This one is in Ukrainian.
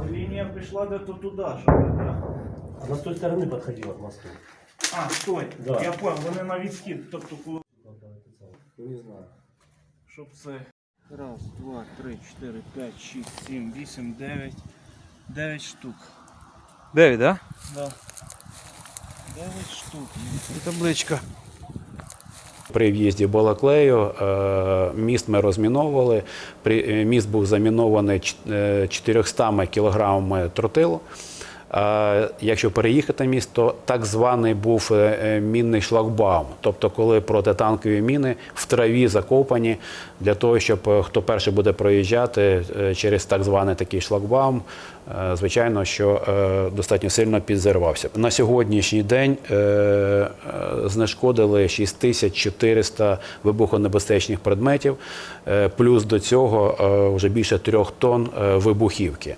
але лінія пішла де-то туди, що не Она с той стороны подходила к мосту. А, стой, Да. я понял, вони на відхід, тобто коли. Не знаю. Щоб це. Раз, два, три, чотири, п'ять, шість, сім, вісім, дев'ять. Дев'ять штук. 9, да? Да. Дев'ять штук. І табличка. При в'їзді Балаклею е, міст ми розміновували. Е, Міст був замінований ч- е, 400 кілограмами тротилу. Якщо переїхати міст, то так званий був е, е, мінний шлагбаум. Тобто, коли протитанкові міни в траві закопані для того, щоб е, хто перший буде проїжджати через так званий такий шлагбаум, звичайно, що достатньо сильно підзірвався. На сьогоднішній день знешкодили 6400 вибухонебезпечних предметів, плюс до цього вже більше трьох тонн вибухівки.